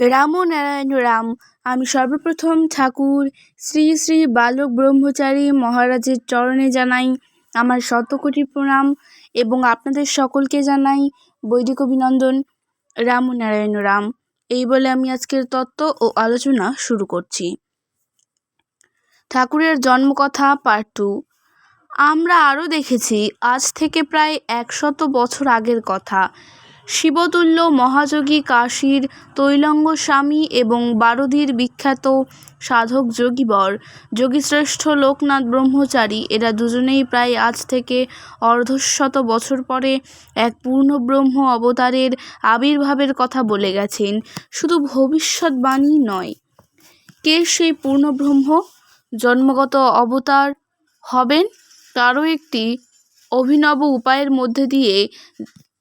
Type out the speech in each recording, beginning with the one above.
রামো নারায়ণ রাম। আমি সর্বপ্রথম ঠাকুর, শ্রী শ্রী বালক ব্রহ্মচারী মহারাজের চরণে জানাই আমার শতকোটি প্রণাম এবং আপনাদের সকলকে জানাই বৈদিক অভিনন্দন। রামো নারায়ণ রাম। এই বলে আমি আজকের তত্ত্ব ও আলোচনা শুরু করছি। ঠাকুরের জন্মকথা পার্ট টু। আমরা আরও দেখেছি, আজ থেকে প্রায় একশত বছর আগের কথা। শিবতুল্য মহাযোগী কাশীর তৈলঙ্গ স্বামী এবং বারদীর বিখ্যাত সাধক যোগীবর, যোগীশ্রেষ্ঠ লোকনাথ ব্রহ্মচারী, এরা দুজনেই প্রায় আজ থেকে অর্ধশত বছর পরে এক পূর্ণব্রহ্ম অবতারের আবির্ভাবের কথা বলে গেছেন। শুধু ভবিষ্যৎবাণী নয়, কে সেই পূর্ণব্রহ্ম? জন্মগত অবতার হবেন তারও একটি অভিনব উপায়ের মধ্যে দিয়ে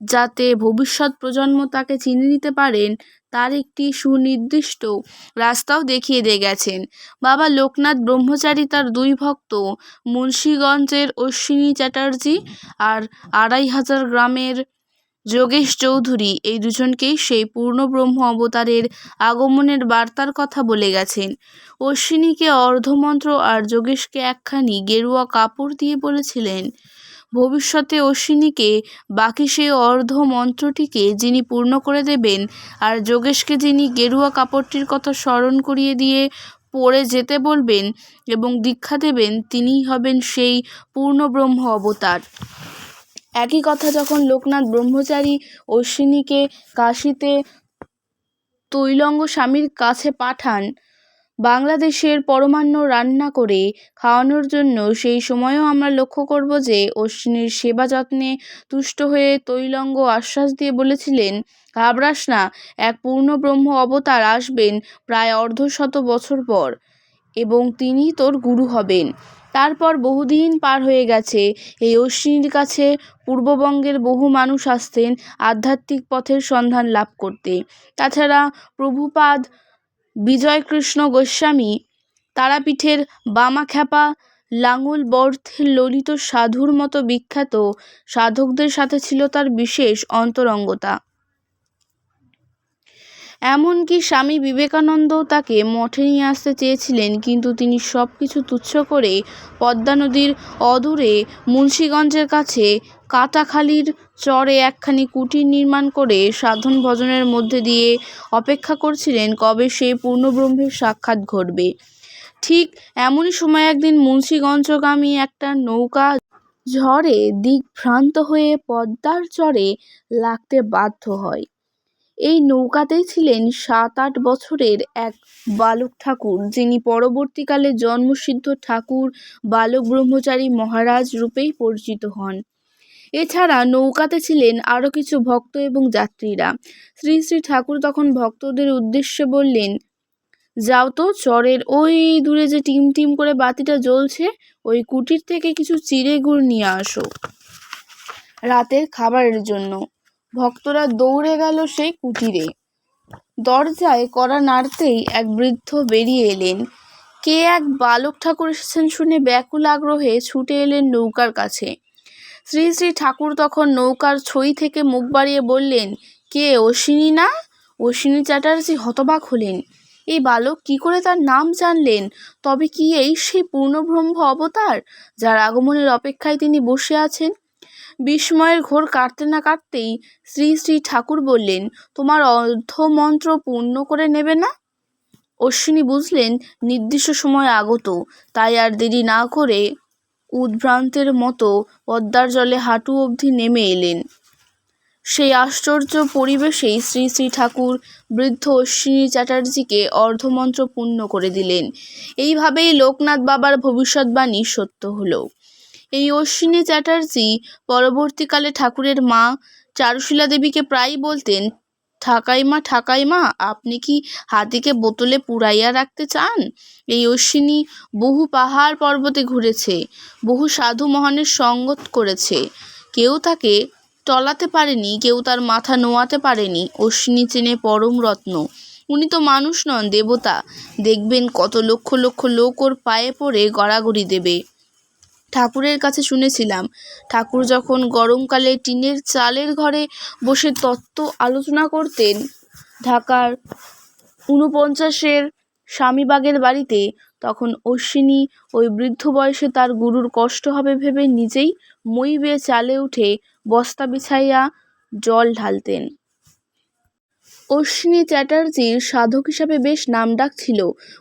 যাতে ভবিষ্যৎ প্রজন্ম তাকে চিনে নিতে পারেন, তার একটি সুনির্দিষ্ট রাস্তাও দেখিয়ে দিয়ে গেছেন। বাবা লোকনাথ ব্রহ্মচারী তার দুই ভক্ত, মুন্সীগঞ্জের অশ্বিনী চ্যাটার্জি আর আড়াই হাজার গ্রামের যোগেশ চৌধুরী, এই দুজনকেই সেই পূর্ণ ব্রহ্ম অবতারের আগমনের বার্তার কথা বলে গেছেন। অশ্বিনীকে অর্ধমন্ত্র আর যোগেশকে একখানি গেরুয়া কাপড় দিয়ে বলেছিলেন ভবিষ্যতে অশ্বিনীকে, বাকি সেই অর্ধ মন্ত্রটিকে যিনি পূর্ণ করে দেবেন আর যোগেশকে যিনি গেরুয়া কাপড়টির কথা স্মরণ করিয়ে দিয়ে পড়ে যেতে বলবেন এবং দীক্ষা দেবেন, তিনিই হবেন সেই পূর্ণব্রহ্ম অবতার। একই কথা যখন লোকনাথ ব্রহ্মচারী অশ্বিনীকে কাশীতে তৈলঙ্গ স্বামীর কাছে পাঠান বাংলাদেশের পরমান্ন রান্না করে খাওয়ানোর জন্য সেই সময়ও আমরা লক্ষ্য করব যে অশ্বিনীর সেবা যত্নে তুষ্ট হয়ে তৈলঙ্গ আশ্বাস দিয়ে বলেছিলেন, ঘাবড়াস না, এক পূর্ণব্রহ্ম অবতার আসবেন প্রায় অর্ধশত বছর পর এবং তিনি তোর গুরু হবেন। তারপর বহুদিন পার হয়ে গেছে, এই অশ্বিনীর কাছে পূর্ববঙ্গের বহু মানুষ আসতেন আধ্যাত্মিক পথের সন্ধান লাভ করতে। তাছাড়া প্রভুপাদ বিজয়কৃষ্ণ গোস্বামী তারাপীঠের বামাখ্যাপা লাঙল বর্থের ললিত সাধুর মতো বিখ্যাত সাধকদের সাথে ছিল তার বিশেষ অন্তরঙ্গতা। এমনকি স্বামী বিবেকানন্দও তাকে মঠে নিয়ে আসতে চেয়েছিলেন, কিন্তু তিনি সব কিছু তুচ্ছ করে পদ্মা নদীর অদূরে মুন্সীগঞ্জের কাছে কাটাখালির চরে একখানি কুটির নির্মাণ করে সাধন ভজনের মধ্যে দিয়ে অপেক্ষা করছিলেন কবে সেই পূর্ণব্রহ্মের সাক্ষাৎ ঘটবে। ঠিক এমনই সময় একদিন মুন্সীগঞ্জগামী একটা নৌকা ঝড়ে দিকভ্রান্ত হয়ে পদ্মার চরে লাগতে বাধ্য হয়। এই নৌকাতেই ছিলেন সাত আট বছরের এক বালক ঠাকুর, যিনি পরবর্তীকালে জন্মসিদ্ধ ঠাকুর বালক ব্রহ্মচারী মহারাজ রূপেই পরিচিত হন। এছাড়া নৌকাতে ছিলেন আরও কিছু ভক্ত এবং যাত্রীরা। শ্রী শ্রী ঠাকুর তখন ভক্তদের উদ্দেশ্যে বললেন, যাও তো চরের ওই দূরে যে টিম টিম করে বাতিটা জ্বলছে, ওই কুটির থেকে কিছু চিড়ে গুড় নিয়ে আসো রাতের খাবারের জন্য। ভক্তরা দৌড়ে গেল সেই কুটিরে। দরজায় কড়া নাড়তেই এক বৃদ্ধ বেরিয়ে এলেন। কে এক বালক ঠাকুর এসেছেন শুনে ব্যাকুল আগ্রহে ছুটে এলেন নৌকার কাছে। শ্রী শ্রী ঠাকুর তখন নৌকার ছই থেকে মুখ বাড়িয়ে বললেন, কে, অশ্বিনী না? অশ্বিনী চ্যাটার্জি হতবাক হলেন। এই বালক কি করে তার নাম জানলেন? তবে কি এই সেই পূর্ণব্রহ্ম অবতার, যার আগমনের অপেক্ষায় তিনি বসে আছেন? বিস্ময়ের ঘোর কাটতে না কাটতেই শ্রী শ্রী ঠাকুর বললেন, তোমার অর্ধমন্ত্র পূর্ণ করে নেবে না? অশ্বিনী বুঝলেন, নির্দিষ্ট সময় আগত, তাই আর দেরি না করে উদ্ভ্রান্তের মতো পদ্মার জলে হাঁটু অবধি নেমে এলেন। সেই আশ্চর্য পরিবেশেই শ্রী শ্রী ঠাকুর বৃদ্ধ অশ্বিনী চ্যাটার্জিকে অর্ধমন্ত্র পূর্ণ করে দিলেন। এইভাবেই লোকনাথ বাবার ভবিষ্যৎবাণী সত্য হলো। এই অশ্বিনী চ্যাটার্জি পরবর্তীকালে ঠাকুরের মা চারুশীলা দেবীকে প্রায়ই বলতেন ঠাকাইমা ঠাকাইমা আপনি কি হাতিকে বোতলে পুড়াইয়া রাখতে চান? এই অশ্বিনী বহু পাহাড় পর্বতে ঘুরেছে, বহু সাধু মহানের সঙ্গত করেছে। কেউ তাকে টলাতে পারেনি, কেউ তার মাথা নোয়াতে পারেনি, অশ্বিনী চেনে পরম রত্ন। উনি তো মানুষ নন, দেবতা। দেখবেন কত লক্ষ লক্ষ লোক ওর পায়ে পড়ে গড়াগড়ি দেবে। ঠাকুরের কাছে শুনেছিলাম। ঠাকুর যখন গরমকালে টিনের চালের ঘরে বসে তত্ত্ব আলোচনা করতেন, ঢাকার ঊনপঞ্চাশের স্বামীবাগের বাড়িতে, তখন অশ্বিনী ওই বৃদ্ধ বয়সে তার গুরুর কষ্ট হবে ভেবে নিজেই মই বেয়ে চালে উঠে বস্তা বিছাইয়া জল ঢালতেন। অশ্বিনী চ্যাটার্জির সাধক হিসাবে বেশ নামডাক ছিল।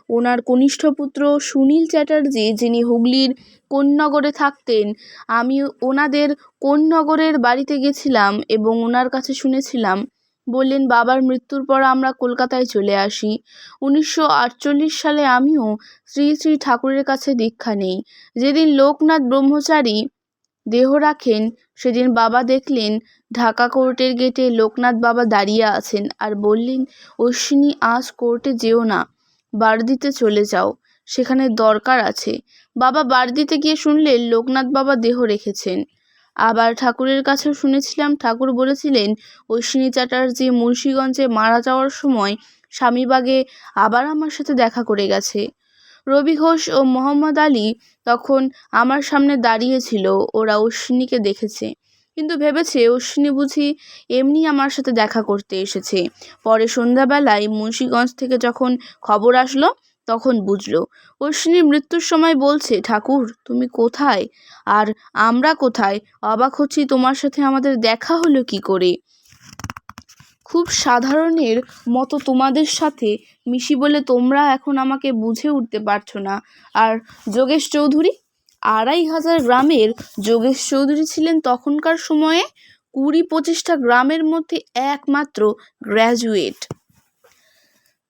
ওনার কনিষ্ঠ পুত্র সুনীল চ্যাটার্জি, যিনি হুগলির কোন্নগরে থাকতেন, আমি ওনাদের কোন্নগরের বাড়িতে গেছিলাম এবং ওনার কাছে শুনেছিলাম। বললেন, বাবার মৃত্যুর পর আমরা কলকাতায় চলে আসি। উনিশশো আটচল্লিশ সালে আমিও শ্রী শ্রী ঠাকুরের কাছে দীক্ষা নেই। যেদিন লোকনাথ ব্রহ্মচারী দেহ রাখেন। সেদিন বাবা দেখলেন ঢাকা কোর্টের গেটে লোকনাথ বাবা দাঁড়িয়ে আছেন আর বললেন, অশ্বিনী, আজ কোর্টে যেও না, বারদিতে চলে যাও। সেখানে দরকার আছে। বাবা বারদিতে গিয়ে শুনলেন লোকনাথ বাবা দেহ রেখেছেন। আবার ঠাকুরের কাছেও শুনেছিলাম ঠাকুর বলেছিলেন, অশ্বিনী চ্যাটার্জি মুন্সীগঞ্জে মারা যাওয়ার সময় স্বামীবাগে আবার আমার সাথে দেখা করে গেছে। রবি ঘোষ ও মোহাম্মদ আলী তখন আমার সামনে দাঁড়িয়েছিল ওরা অশ্বিনীকে দেখেছে। কিন্তু ভেবেছে অশ্বিনী বুঝি এমনি আমার সাথে দেখা করতে এসেছে। পরে সন্ধ্যাবেলায় মুন্সীগঞ্জ থেকে যখন খবর আসলো, তখন বুঝলো। অশ্বিনীর মৃত্যুর সময় বলছে, ঠাকুর, তুমি কোথায়? আর আমরা কোথায়? অবাক হচ্ছি তোমার সাথে আমাদের দেখা হলো কি করে? খুব সাধারণের মতো তোমাদের সাথে মিশি বলে তোমরা এখন আমাকে বুঝে উঠতে পারছ না। আর যোগেশ চৌধুরী? আড়াই হাজার গ্রামের যোগেশ চৌধুরী ছিলেন তখনকার সময়ে কুড়ি পঁচিশটা গ্রামের মধ্যে একমাত্র গ্র্যাজুয়েট।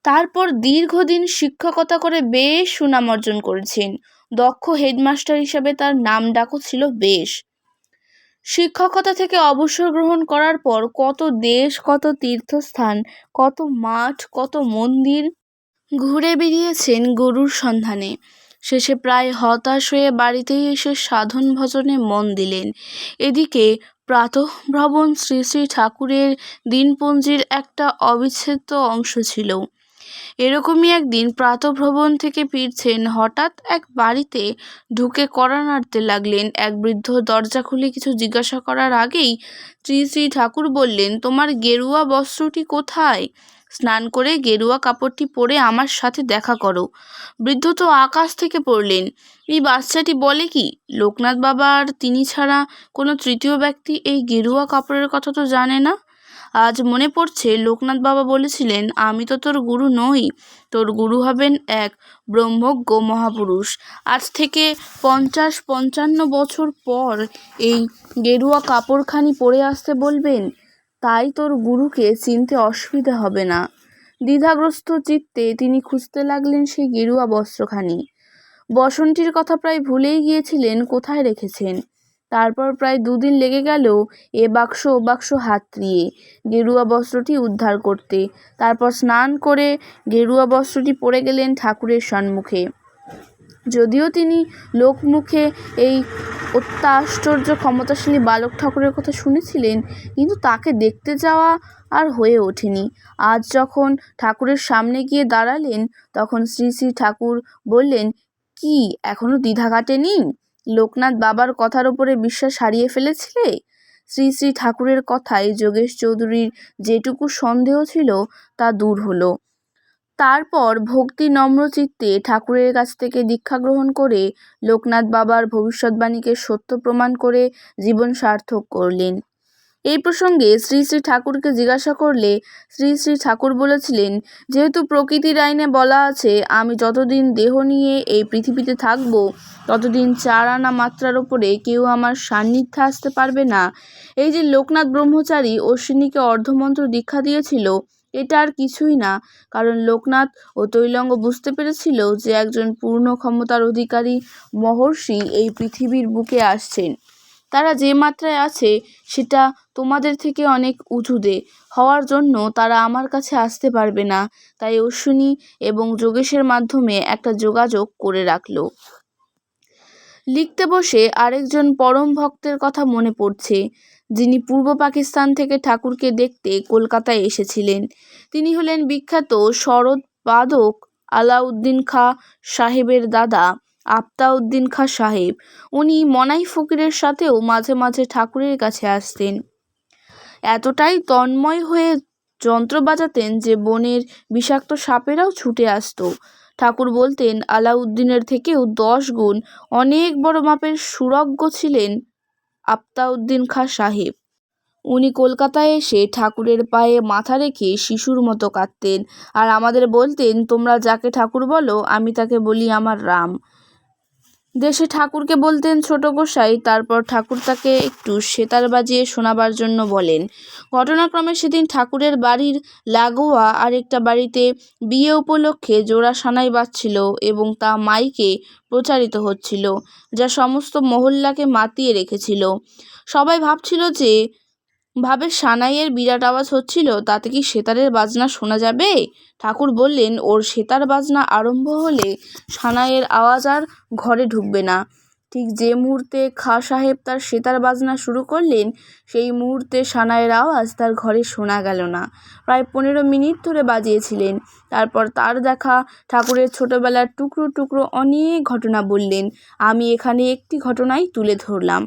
তারপর দীর্ঘদিন শিক্ষকতা করে বেশ সুনাম অর্জন করেছেন। দক্ষ হেডমাস্টার হিসাবে তার নাম ডাকও ছিল বেশ। শিক্ষকতা থেকে অবসর গ্রহণ করার পর কত দেশ, কত তীর্থস্থান, কত মাঠ, কত মন্দির ঘুরে বেরিয়েছেন গরুর সন্ধানে। শেষে প্রায় হতাশ হয়ে বাড়িতেই এসে সাধন ভজনে মন দিলেন। এদিকে প্রাতঃভ্রমণ শ্রী শ্রী ঠাকুরের দিনপঞ্জির একটা অবিচ্ছেদ্য অংশ ছিল। এরকমই একদিন প্রাতঃভ্রমণ থেকে ফিরছেন হঠাৎ এক বাড়িতে ঢুকে কড়া নাড়তে লাগলেন। এক বৃদ্ধ দরজা খুলে কিছু জিজ্ঞাসা করার আগেই শ্রী শ্রী ঠাকুর বললেন, তোমার গেরুয়া বস্ত্রটি কোথায়? স্নান করে গেরুয়া কাপড়টি পরে আমার সাথে দেখা করো। বৃদ্ধ তো আকাশ থেকে পড়লেন। এই বাচ্চাটি বলে কি? লোকনাথ বাবার তিনি ছাড়া কোনো তৃতীয় ব্যক্তি এই গেরুয়া কাপড়ের কথা তো জানে না? আজ মনে পড়ছে, লোকনাথ বাবা বলেছিলেন, আমি তো তোর গুরু নই, তোর গুরু হবেন এক ব্রহ্মজ্ঞ মহাপুরুষ। আজ থেকে পঞ্চাশ পঞ্চান্ন বছর পর এই গেরুয়া কাপড়খানি পরে আসতে বলবেন, তাই তোর গুরুকে চিনতে অসুবিধা হবে না। দ্বিধাগ্রস্ত চিত্তে তিনি খুঁজতে লাগলেন সেই গেরুয়া বস্ত্রখানি। বসন্তীর কথা প্রায় ভুলেই গিয়েছিলেন, কোথায় রেখেছেন? তারপর প্রায় দুদিন লেগে গেল এ বাক্স ও বাক্স হাতড়িয়ে গেরুয়া বস্ত্রটি উদ্ধার করতে। তারপর স্নান করে গেরুয়া বস্ত্রটি পরে গেলেন ঠাকুরের সম্মুখে। যদিও তিনি লোকমুখে এই অত্যাশ্চর্য ক্ষমতাশালী বালক ঠাকুরের কথা শুনেছিলেন, কিন্তু তাকে দেখতে যাওয়া আর হয়ে ওঠেনি। আজ যখন ঠাকুরের সামনে গিয়ে দাঁড়ালেন, তখন শ্রী শ্রী ঠাকুর বললেন, কি, এখনও দ্বিধা কাটেনি? লোকনাথ বাবার কথার ওপরে বিশ্বাস হারিয়ে ফেলেছিলে? শ্রী শ্রী ঠাকুরের কথায় যোগেশ চৌধুরীর যেটুকু সন্দেহ ছিল, তা দূর হলো। তারপর ভক্তি নম্র চিত্তে ঠাকুরের কাছ থেকে দীক্ষা গ্রহণ করে লোকনাথ বাবার ভবিষ্যৎবাণীকে সত্য প্রমাণ করে জীবন সার্থক করলেন। এই প্রসঙ্গে শ্রী শ্রী ঠাকুরকে জিজ্ঞাসা করলে শ্রী শ্রী ঠাকুর বলেছিলেন, যেহেতু প্রকৃতির আইনে বলা আছে, আমি যতদিন দেহ নিয়ে এই পৃথিবীতে থাকব, ততদিন চার আনা মাত্রার ওপরে কেউ আমার সান্নিধ্যে আসতে পারবে না। এই যে লোকনাথ ব্রহ্মচারী অশ্বিনীকে অর্ধমন্ত্র দীক্ষা দিয়েছিল, এটা আর কিছুই না, কারণ লোকনাথ ও তৈলঙ্গ বুঝতে পেরেছিল যে একজন পূর্ণ ক্ষমতার অধিকারী মহর্ষি এই পৃথিবীর বুকে আসছেন। তারা যে মাত্রায় আছে, সেটা তোমাদের থেকে অনেক উঁচুতে। হওয়ার জন্য তারা আমার কাছে আসতে পারবে না। তাই অশ্বিনী এবং যোগেশের মাধ্যমে একটা যোগাযোগ করে রাখল। লিখতে বসে আরেকজন পরম ভক্তের কথা মনে পড়ছে, যিনি পূর্ব পাকিস্তান থেকে ঠাকুরকে দেখতে কলকাতায় এসেছিলেন। তিনি হলেন বিখ্যাত শরৎ বাদক আলাউদ্দিন খাঁ সাহেবের দাদা। আফতাউদ্দিন খাঁ সাহেব। উনি মনাই ফকিরের সাথেও মাঝে মাঝে ঠাকুরের কাছে আসতেন। এতটাই তন্ময় হয়ে যন্ত্র বাজাতেন যে বনের বিষাক্ত সাপেরাও ছুটে আসতো। ঠাকুর বলতেন, আলাউদ্দিনের থেকেও দশ গুণ অনেক বড় মাপের সুরজ্ঞ ছিলেন আফতাউদ্দিন খাঁ সাহেব। উনি কলকাতায় এসে ঠাকুরের পায়ে মাথা রেখে শিশুর মতো কাঁদতেন। আর আমাদের বলতেন, তোমরা যাকে ঠাকুর বলো, আমি তাকে বলি আমার রাম। দেশে ঠাকুরকে বলতেন ছোট গোসাই, তারপর ঠাকুর তাকে একটু সেতার বাজিয়ে শোনাবার জন্য বলেন। ঘটনাক্রমে সেদিন ঠাকুরের বাড়ির লাগোয়া আরেকটা বাড়িতে বিয়ে উপলক্ষে জোড়া সানাই বাজছিল এবং তা মাইকে প্রচারিত হচ্ছিল, যা সমস্ত মহল্লাকে মাতিয়ে রেখেছিল। সবাই ভাবছিল যে ভাবে সানাইয়ের বিরাট আওয়াজ হচ্ছিল, তাতে কি সেতারের বাজনা শোনা যাবে? ঠাকুর বললেন, ওর সেতার বাজনা আরম্ভ হলে সানাইয়ের আওয়াজ আর ঘরে ঢুকবে না। ঠিক যে মুহূর্তে খাঁ সাহেব তার সেতার বাজনা শুরু করলেন, সেই মুহূর্তে সানাইয়ের আওয়াজ তার ঘরে শোনা গেল না। প্রায় পনেরো মিনিট ধরে বাজিয়েছিলেন। তারপর তার দেখা ঠাকুরের ছোটোবেলার টুকরো টুকরো অনেক ঘটনা বললেন। আমি এখানে একটি ঘটনাই তুলে ধরলাম।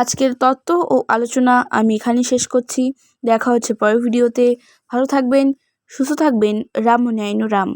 আজকের তত্ত্ব ও আলোচনা আমি এখানেই শেষ করছি। দেখা হচ্ছে পরের ভিডিওতে। ভালো থাকবেন, সুস্থ থাকবেন। রাম ন্যায়ন রাম